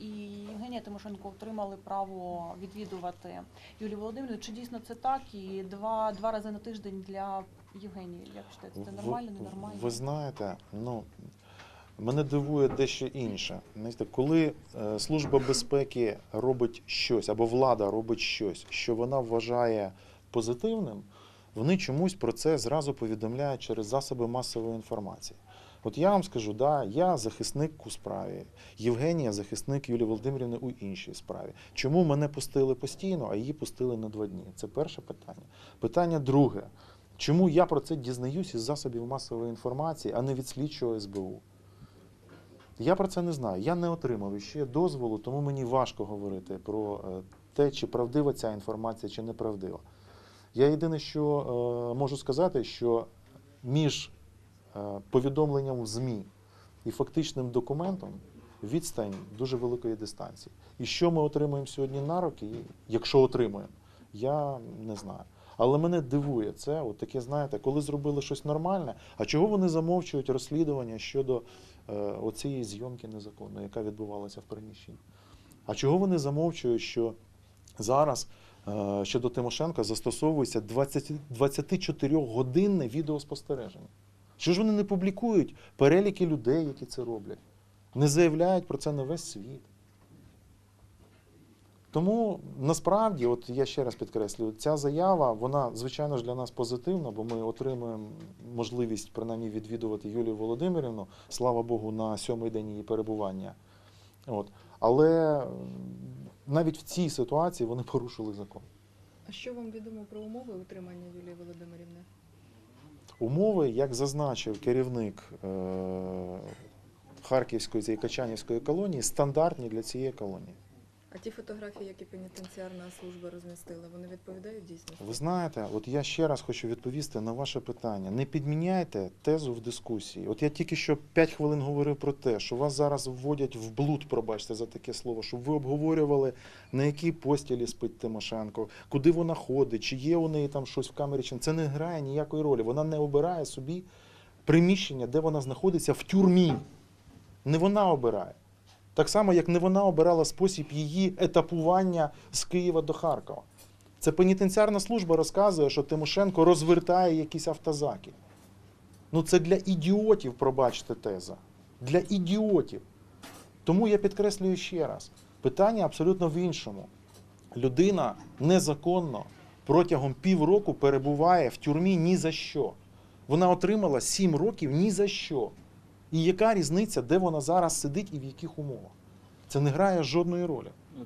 і Євгенія Тимошенко отримали право відвідувати Юлію Володимирівну. Чи дійсно це так? І два, два рази на тиждень для Євгенії. Як вважаєте, це Ви- нормально, ненормально? Ви знаєте, ну мене дивує дещо інше. Знаєте, коли е, служба безпеки робить щось або влада робить щось, що вона вважає позитивним, вони чомусь про це зразу повідомляють через засоби масової інформації. От я вам скажу, да, я захисник у справі, Євгенія захисник Юлії Володимирівни у іншій справі. Чому мене пустили постійно, а її пустили на два дні? Це перше питання. Питання друге. Чому я про це дізнаюсь із засобів масової інформації, а не від слідчого СБУ? Я про це не знаю. Я не отримав іще дозволу, тому мені важко говорити про е, те, чи правдива ця інформація, чи неправдива. Я єдине, що е, можу сказати, що між повідомленням в ЗМІ і фактичним документом відстань дуже великої дистанції. І що ми отримуємо сьогодні на руки, якщо отримуємо, я не знаю. Але мене дивує це, от таке, знаєте, коли зробили щось нормальне, а чого вони замовчують розслідування щодо е, оцієї зйомки незаконної, яка відбувалася в приміщенні? А чого вони замовчують, що зараз е, щодо Тимошенка застосовується 20, 24-годинне відеоспостереження? Що ж вони не публікують переліки людей, які це роблять? Не заявляють про це на весь світ. Тому насправді, от я ще раз підкреслюю, ця заява, вона звичайно ж для нас позитивна, бо ми отримуємо можливість принаймні відвідувати Юлію Володимирівну, слава Богу, на сьомий день її перебування. От. Але навіть в цій ситуації вони порушили закон. А що вам відомо про умови утримання Юлії Володимирівни? Умови, як зазначив керівник е- Харківської цієї Качанівської колонії, стандартні для цієї колонії. А ті фотографії, які пенітенціарна служба розмістила, вони відповідають дійсності? Ви знаєте, от я ще раз хочу відповісти на ваше питання. Не підміняйте тезу в дискусії. От я тільки що 5 хвилин говорив про те, що вас зараз вводять в блуд, пробачте за таке слово, щоб ви обговорювали, на якій постілі спить Тимошенко, куди вона ходить, чи є у неї там щось в камері, чи це не грає ніякої ролі. Вона не обирає собі приміщення, де вона знаходиться в тюрмі. Не вона обирає. Так само, як не вона обирала спосіб її етапування з Києва до Харкова. Це пенітенціарна служба розказує, що Тимошенко розвертає якісь автозаки. Ну це для ідіотів, пробачте теза. Для ідіотів. Тому я підкреслюю ще раз: питання абсолютно в іншому. Людина незаконно протягом півроку перебуває в тюрмі ні за що. Вона отримала 7 років ні за що. І яка різниця, де вона зараз сидить і в яких умовах? Це не грає жодної ролі.